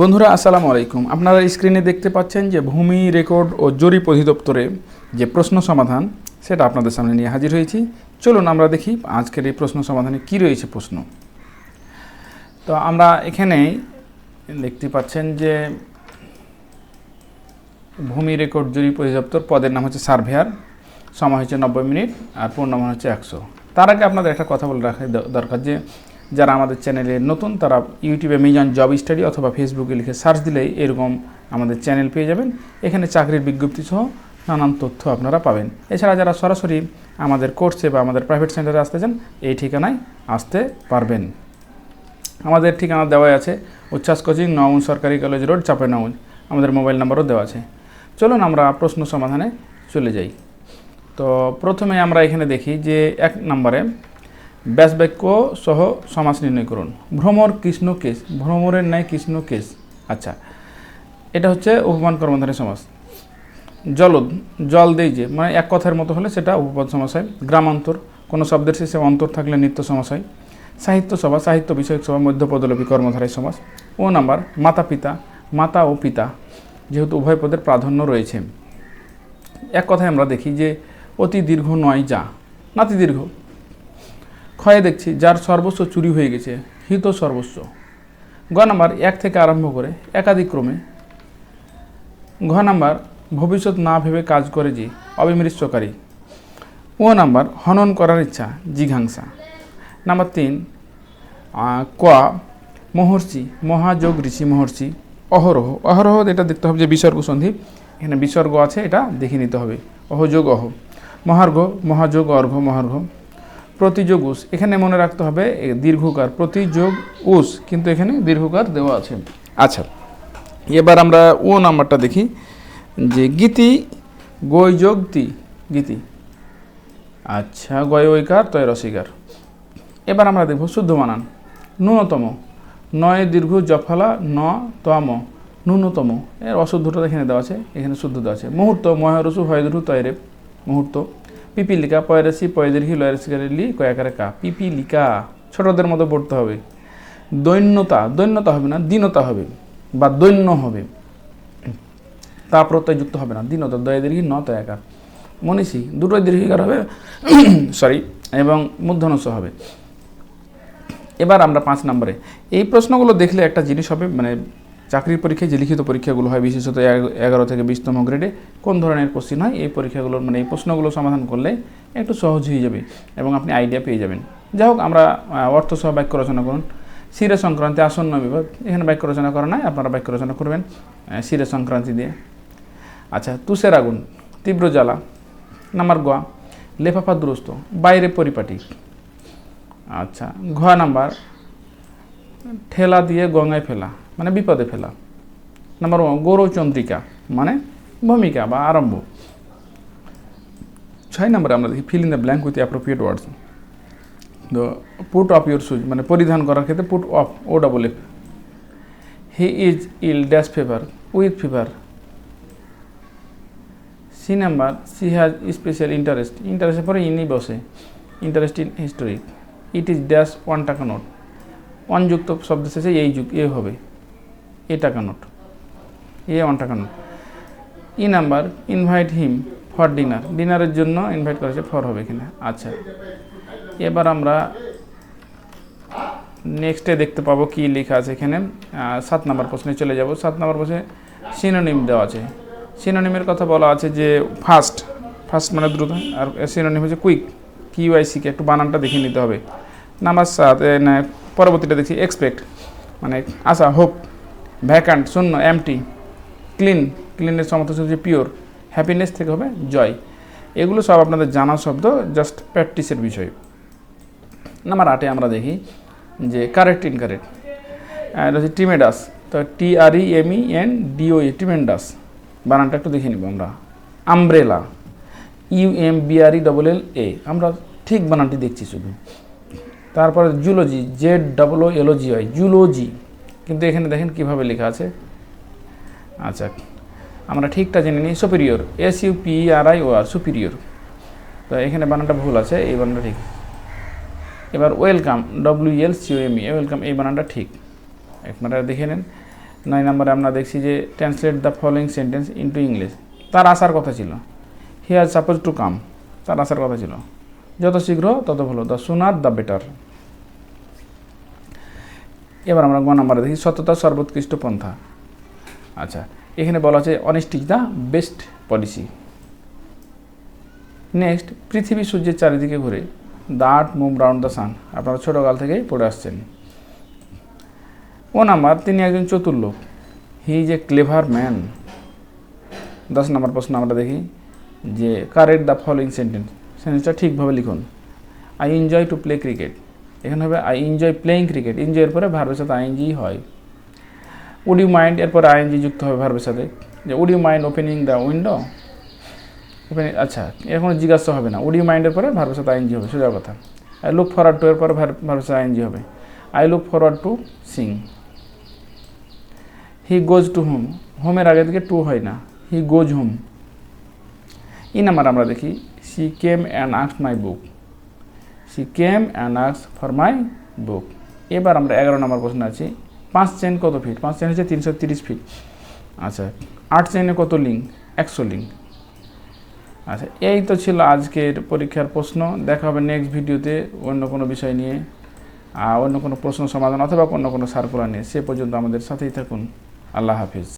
বন্ধুরা, আসসালামু আলাইকুম। আপনারা স্ক্রিনে দেখতে পাচ্ছেন যে ভূমি রেকর্ড ও জরিপ অধিদপ্তরে যে প্রশ্ন সমাধান, সেটা আপনাদের সামনে নিয়ে হাজির হয়েছি। চলুন আমরা দেখি আজকের এই প্রশ্ন সমাধানে কি রয়েছে প্রশ্ন। তো আমরা এখানে দেখতে পাচ্ছেন যে ভূমি রেকর্ড জরিপ অধিদপ্তর পদের নাম হচ্ছে সার্ভেয়ার, সময় হচ্ছে নব্বই মিনিট আর পূর্ণমান হচ্ছে একশো। তার আগে আপনাদের একটা কথা বলে রাখা দরকার যে যারা আমাদের চ্যানেলে নতুন, তারা ইউটিউবে মিজান জব স্টাডি অথবা ফেসবুকে লিখে সার্চ দিলেই এরকম আমাদের চ্যানেল পেয়ে যাবেন। এখানে চাকরির বিজ্ঞপ্তি সহ নানান তথ্য আপনারা পাবেন। এছাড়া যারা সরাসরি আমাদের কোর্সে বা আমাদের প্রাইভেট সেন্টারে আসতে চান, এই ঠিকানায় আসতে পারবেন। আমাদের ঠিকানা দেওয়া আছে উচ্ছ্বাস কোচিং নওন সরকারি কলেজ রোড চাপাইনগর আমাদের মোবাইল নাম্বারও দেওয়া আছে। চলুন আমরা প্রশ্ন সমাধানে চলে যাই। তো প্রথমে আমরা এখানে দেখি যে এক নম্বরে ব্যাস বাক্য সহ সমাস নির্ণয় করুন। ভ্রমর কৃষ্ণ কেশ, ভ্রমরের ন্যায় কৃষ্ণ কেশ। আচ্ছা এটা হচ্ছে উপমান কর্মধারী সমাস। জলদ, জল দেই যে মানে এক কথার মতো হলে সেটা উপপদ সমাস হয়। গ্রামান্তর, কোনো শব্দের শেষে অন্তর থাকলে নিত্য সমাস হয়। সাহিত্য সভা, সাহিত্য বিষয়ক সভা মধ্যপদলোপী কর্মধারী সমাস। ও নাম্বার মাতা পিতা মাতা ও পিতা, যেহেতু উভয় পদের প্রাধান্য রয়েছে। এক কথায় আমরা দেখি যে, অতি দীর্ঘ নয় যা। নাতি দীর্ঘ ক্ষয়ে দেখছি, যার সর্বস্ব চুরি হয়ে গেছে, হিত সর্বস্ব। গ নাম্বার, এক থেকে আরম্ভ করে একাধিক ক্রমে ঘ নাম্বার, ভবিষ্যৎ না ভেবে কাজ করে যে অবিমৃষ্যকারী ও নাম্বার, হনন করার ইচ্ছা, জিঘাংসা। নাম্বার তিন ক, মহর্ষি, মহাযোগ ঋষি মহর্ষি, অহরহ। অহরহ এটা দেখতে হবে যে বিসর্গ সন্ধি। এখানে বিসর্গ আছে, এটা দেখে নিতে হবে। অহযোগ অহ। মহার্ঘ, মহাযোগ অর্ঘ মহার্ঘ। প্রতিযোগ উস এখানে মনে রাখতে হবে দীর্ঘকার প্রতিযোগ উস কিন্তু এখানে দীর্ঘকার দেওয়া আছে। আচ্ছা এবার আমরা ও নাম্বারটা দেখি, যে গীতি গৈ যোগ তি গীতি। আচ্ছা গয় ঐকার তয় রসিকার এবার আমরা দেখব শুদ্ধ বানান ন্যূনতম, নয় দীর্ঘ জফলা, ন তম, ন্যূনতম। এর অশুদ্ধটা এখানে দেওয়া আছে, এখানে শুদ্ধ দেওয়া আছে। মুহূর্ত ময়রসু হয়দরু তয়রে মুহূর্ত। পিপিলিকা, পয়রাসি পয়দীর্ঘি লয়রাসিকারে লি, কয়াকারে কা, পিপিলিকা। ছোটদের মতো পড়তে হবে। দৈন্যতা দৈন্যতা হবে না, দীনতা হবে। বা দৈন্য হবে। তা প্রত্যয় যুক্ত হবে না, দীনতা, দয় দীর্ঘি, ন তয়াকার মনীষী, দুটোই দীর্ঘিকার হবে। সরি এবং মূর্ধনস্য হবে। এবার আমরা পাঁচ নম্বরে। এই প্রশ্নগুলো দেখলে একটা জিনিস হবে মানে চাকরির পরীক্ষায় যে লিখিত পরীক্ষাগুলো হয় বিশেষত এগ- এগারো থেকে বিশতম গ্রেডে কোন ধরনের কোশ্চিন হয়? এই পরীক্ষাগুলোর মানে এই প্রশ্নগুলো সমাধান করলে একটু সহজ হয়ে যাবে এবং আপনি আইডিয়া পেয়ে যাবেন। যাই হোক আমরা আহ, অর্থ সহ বাক্য রচনা করুন। শিরে সংক্রান্তি আসন্ন বিভাগ। এখানে বাক্য রচনা করা নাই আপনারা বাক্য রচনা করবেন শিরে সংক্রান্তি দিয়ে। আচ্ছা তুষের আগুন তীব্র জ্বালা। নাম্বার গোয়া লেফাফা দুরস্ত বাইরে পরিপাটি। আচ্ছা ঘ নাম্বার ঠেলা দিয়ে গঙ্গায় ফেলা। মানে বিপদে ফেলা। নাম্বার ওয়ান গৌরচন্দ্রিকা মানে ভূমিকা বা আরম্ভ। ছয় নম্বরে আমরা দেখি fill in the blank with appropriate words তো পুট অফ ইউর সুজ মানে পরিধান করার ক্ষেত্রে put off O double F he is ill dash fever with fever C number she has special interest ইন্টারেস্টের পরে ইনি বসে। Interest in history it is dash one টাকা নোট ওয়ান যুক্ত শব্দ শেষে এই যুগ, এ হবে। এ টাকা নোট এ ওয়ান টাকা note. E number invite him for dinner ডিনারের জন্য ইনভাইট করেছে ফর হবে এখানে। আচ্ছা এবার আমরা নেক্সটে দেখতে পাবো কি লেখা আছে এখানে। সাত নম্বর প্রশ্নে চলে যাব। সাত নম্বর প্রশ্নে সিনোনিম দেওয়া আছে। সিনোনিমের কথা বলা আছে যে ফাস্ট ফাস্ট মানে দ্রুত। আর সিনোনিম হচ্ছে কুইক কিউআইসিকে একটু বানানটা দেখে নিতে হবে। নাম্বার সাত পরবর্তীটা দেখছি এক্সপেক্ট মানে আশা হোপ ভ্যাকান্ট, শূন্য এমটি ক্লিন ক্লিনের সমর্থ হচ্ছে পিওর হ্যাপিনেস থেকে হবে জয়। এগুলো সব আপনাদের জানা শব্দ জাস্ট প্র্যাকটিসের বিষয়। নাম্বার আটে আমরা দেখি যে কারেক্ট ইনকারেক্ট এটা হচ্ছে টিমেডাস তো T R E M E N D O A tremendous বানানটা একটু দেখে নিব আমরা। Umbrella U M B R E double L A আমরা ঠিক বানানটি দেখছি শুধু। তারপরে zoology Z double O L O G হয় জুলজি কিন্তু এখানে দেখেন কীভাবে লেখা আছে। আচ্ছা আমরা ঠিকটা জেনে নিই। Superior S U P R I O R superior. তো এখানে বানানটা ভুল আছে, এই বানানটা ঠিক। এবার welcome W L C M E welcome, এই বানানটা ঠিক। আপনারা দেখে নেন। নয় নম্বরে আমরা দেখছি যে translate the following sentence into English তার আসার কথা ছিল। হি আর সাপোজ টু কাম তার আসার কথা ছিল। যত শীঘ্র তত ভালো। দ্য সুনার দ্য বেটার এবার আমরা গ নাম্বারে দেখি, সততা সর্বোৎকৃষ্ট পন্থা। আচ্ছা এখানে বলা আছে honesty the best policy next পৃথিবী সূর্যের চারিদিকে ঘুরে the earth move round the sun আপনারা ছোটোকাল থেকেই পড়ে আসছেন। ও নাম্বার, তিনি একজন চতুর লোক। He is a clever man দশ নম্বর প্রশ্ন আমরা দেখি, যে কারেক্ট দ্য ফলোয়িং সেন্টেন্স সেন্টেন্সটা ঠিকভাবে লিখুন। I enjoy to play cricket এখানে হবে আই এনজয় প্লেইং ক্রিকেট এনজয়ের পরে ভার্বের সাথে আইএনজি হয়। উড ইউ মাইন্ড এরপরে আইএনজি যুক্ত হবে ভার্বের সাথে। যে would you mind opening the window opening আচ্ছা এখন জিজ্ঞাসা হবে না। উড ইউ মাইন্ডের পরে ভার্বের সাথে আইএনজি হবে, সোজা কথা। আই লুক ফরওয়ার্ড টু এর পরে ভার্বের সাথে আইএনজি হবে। I look forward to sing he goes to home হোমের আগে থেকে টু হয় না। হি গোজ হোম ই নাম্বার আমরা দেখি she came and আক্স my book she came and আক্স ফর মাই বুক এবার আমরা এগারো নম্বর প্রশ্ন আছি। পাঁচ চেন কত ফিট পাঁচ চেন হচ্ছে তিনশো তিরিশ ফিট আচ্ছা আট চেনে কত লিঙ্ক একশো লিঙ্ক আচ্ছা এই তো ছিল আজকের পরীক্ষার প্রশ্ন। দেখা হবে নেক্সট ভিডিওতে অন্য কোনো বিষয় নিয়ে। অন্য কোনো প্রশ্ন সমাধান অথবা অন্য কোনো সার্কুলার নিয়ে। সে পর্যন্ত আমাদের সাথেই থাকুন। আল্লাহ হাফিজ।